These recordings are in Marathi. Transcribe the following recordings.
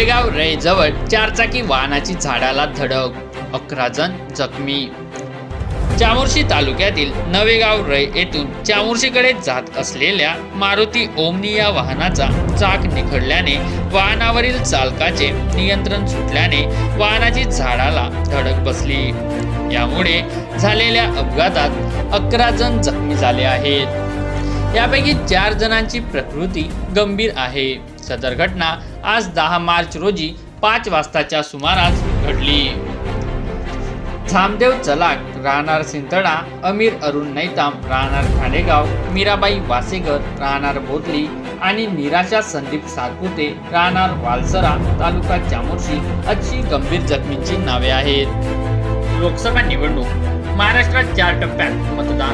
नवेगाव जवळ चारचाकी वाहनाची झाडाला धडक. अकरा जण जखमी. चामोर्शी तालुक्यातील नवेगाव रय येथून चामोर्शीकडे जात असलेल्या मारुती ओमनी या वाहनाचा चाक निखडल्याने वाहनावरील चालकाचे नियंत्रण सुटल्याने वाहनाची झाडाला धडक बसली. यामुळे झालेल्या अपघातात अकरा जण जखमी झाले आहेत. यापैकी चार जणांची प्रकृती गंभीर आहे. सदर घटना आज दहा मार्च रोजी पाच वाजताच्या सुमारास घडली. थामदेव चलाक राहणार सिंतडा अमीर अरुण नैताम राहणार खाडेगाव मीराबाई वासेगर राहणार बोदली आणि निराशा संदीप सातपुते राहणार वालसरा तालुका चामोर्शी अशी गंभीर जखमींची नावे आहेत. लोकसभा निवडणूक महाराष्ट्रात चार टप्प्यात मतदान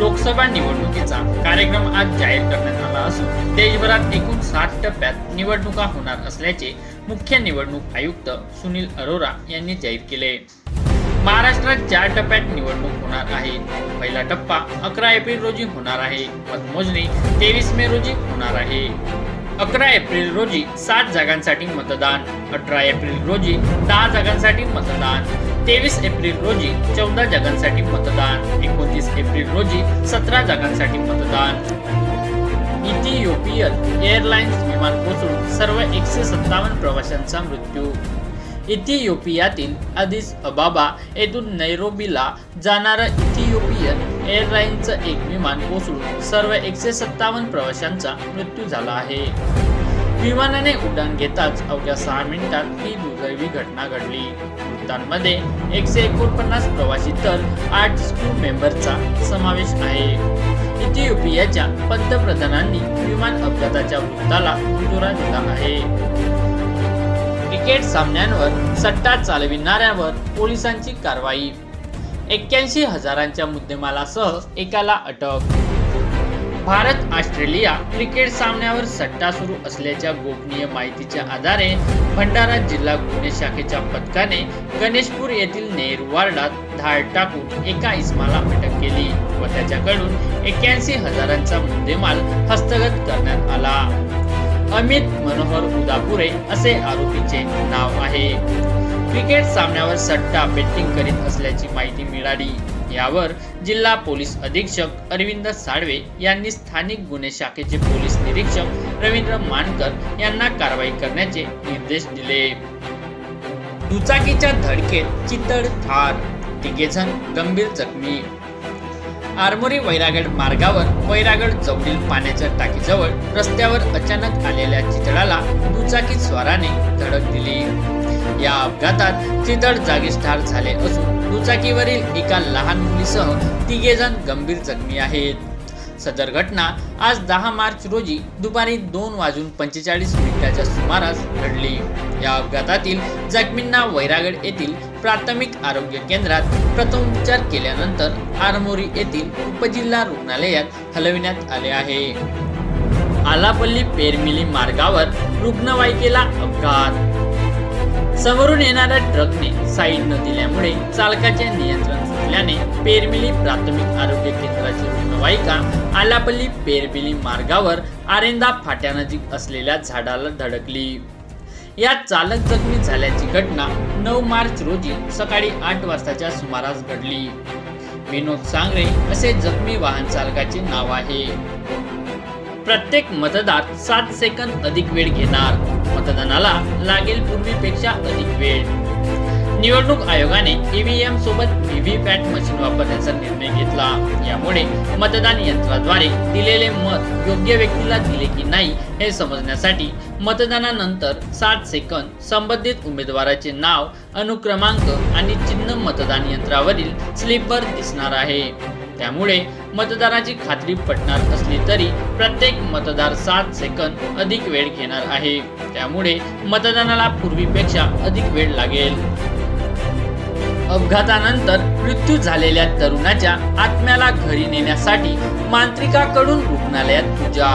लोकसभा निवडणुकीचा कार्यक्रम आज जाहीर करण्यात आला असून देशभरात एकूण सात टप्प्यात निवडणुका होणार असल्याचे मुख्य निवडणूक आयुक्त सुनील अरोरा यांनी जाहीर केले. महाराष्ट्रात चार टप्प्यात निवडणूक होणार आहे. पहिला टप्पा अकरा एप्रिल रोजी होणार आहे. मतमोजणी तेवीस मे रोजी होणार आहे. अकरा एप्रिल रोजी सात जागांसाठी मतदान अठरा एप्रिल रोजी दहा जागांसाठी मतदान. तेवीस एप्रिल रोजी चौदा जागांसाठी मतदान एकोणतीस एप्रिल रोजी सतरा जागांसाठी मतदान. इथियोपियन एअरलाइन्स विमान कोसळून सर्व एकशे सत्तावन्न प्रवाशांचा मृत्यू. इथियोपियातील अदिस अबाबा येथून नैरोबीला जाणारं इथियोपियन एअरलाईनचं एक विमान कोसळून सर्व एकशे सत्तावन्न प्रवाशांचा मृत्यू झाला आहे. विमानाने उड्डाण घेताच अवघ्या सहा मिनिटात ही दुर्दैवी घटना घडली. मृतांमध्ये एकशे एकोणपन्नास प्रवासी तर आठ क्रू मेंबरचा समावेश आहे. इथिओपियाच्या पंतप्रधानांनी विमान अपघाताच्या वृत्ताला दुजोरा दिला आहे. क्रिकेट सामन्यांवर सट्टा चालविणाऱ्यावर पोलिसांची कारवाई. एक्क्याऐंशी हजारांच्या मुद्देमालासह एकाला अटक. भारत ऑस्ट्रेलिया क्रिकेट सामन्यावर सट्टा सुरू असल्याच्या गोपनीय माहितीच्या आधारे भंडारा जिल्हा गुन्हे शाखेच्या पथकाने गणेशपूर येथील नेहरू वार्डात धाड टाकून एका इस्माला अटक केली व त्याच्याकडून एक्क्याऐंशी हजारांचा मुद्देमाल हस्तगत करण्यात आला. अमित मनोहर उदापुरे असे आरोपीचे नाव आहे. क्रिकेट सामन्यावर सट्टा बेटिंग करीत असल्याची माहिती मिळाली. यावर जिल्हा पोलीस अधीक्षक अरविंद साळवे यांनी स्थानिक गुन्हे शाखेचे पोलीस निरीक्षक रवींद्र मानकर यांना कारवाई करण्याचे निर्देश दिले. दुचाकीच्या धडकेत चितळ ठार तिघेजण गंभीर जखमी. आरमोरी वैरागड मार्गावर वैरागड चौकील पाण्याच्या टाकीजवळ रस्त्यावर अचानक आलेल्या चितळाला दुचाकी स्वाराने धडक दिली. या अपघातात चितळ जागीच ठार झाले असून दुचाकीवरील एका लहान मुलीसह तिघे जण गंभीर जखमी आहेत. सदर घटना आज दहा मार्च रोजी दुपारी दोन वाजून पंचेचाळीस मिनिटाच्या सुमारास घडली. या अपघातातील जखमींना वैरागड येथील प्राथमिक आरोग्य केंद्रात प्रथमोपचार केल्यानंतर आरमोरी येथील उपजिल्हा रुग्णालयात हलविण्यात आले आहे. आलापल्ली पेरमिली मार्गावर रुग्णवाहिकेला अपघात समोरून येणाऱ्या ट्रकने साईड न दिल्यामुळे चालकाचे नियंत्रण सुटल्याने पेरमिली प्राथमिक आरोग्य केंद्राची रुग्णवाहिका आलापल्ली पेरमिली मार्गावर आरेंदा फाट्यानजीक असलेल्या झाडाला धडकली. यात चालक जखमी झाल्याची घटना नऊ मार्च रोजी सकाळी आठ वाजताच्या सुमारास घडली. विनोद सांगरे असे जखमी वाहन चालकाचे नाव आहे. प्रत्येक मतदार सात सेकंद अधिक वेळ घेणार. मतदानाला लागेल पूर्वीपेक्षा अधिक वेळ. निवडणूक आयोगाने ईव्हीएम सोबत व्हीव्हीपॅट मशीन वापरण्याचा निर्णय घेतला. यामुळे मतदान यंत्राद्वारे दिलेले मत योग्य व्यक्तीला दिले की नाही हे समजण्यासाठी मतदानानंतर सात सेकंद संबंधित उमेदवाराचे नाव अनुक्रमांक आणि चिन्ह मतदान यंत्रावरील स्लिपवर दिसणार आहे. त्यामुळे मतदाराची खात्री पटणार असली तरी प्रत्येक मतदार सात सेकंद अधिक वेळ घेणार आहे. त्यामुळे मतदानाला पूर्वीपेक्षा अधिक वेळ लागेल. अपघातानंतर मृत्यू झालेल्या तरुणाच्या आत्म्याला घरी नेण्यासाठी मांत्रिकाकडून रुग्णालयात पूजा.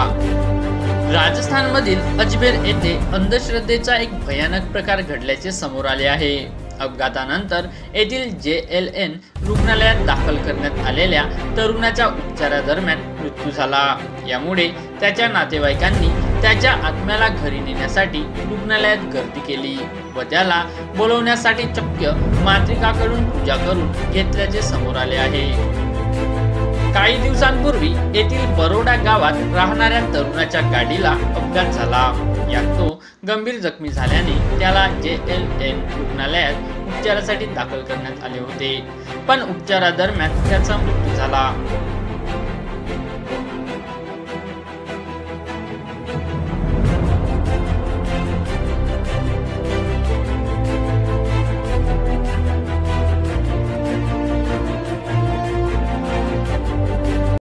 राजस्थानमधील अजमेर येथे अंधश्रद्धेचा एक भयानक प्रकार घडल्याचे समोर आले आहे. अपघातानंतर येथील जे एल एन रुग्णालयात दाखल करण्यात आलेल्या तरुणाच्या उपचारादरम्यान मृत्यू झाला. यामुळे त्याच्या नातेवाईकांनी त्याच्या आत्म्याला घरी नेण्यासाठी रुग्णालयात गर्दी केली व त्याला बोलवण्यासाठी चक्क मातृकाकडून पूजा करून घेतल्याचे समोर आले आहे. काही दिवसांपूर्वी येथील बरोडा गावात राहणाऱ्या तरुणाच्या गाडीला अपघात झाला. यात तो गंभीर जखमी झाल्याने त्याला जे एल एल रुग्णालयात उपचारासाठी दाखल करण्यात आले होते. पण उपचारादरम्यान त्याचा मृत्यू झाला.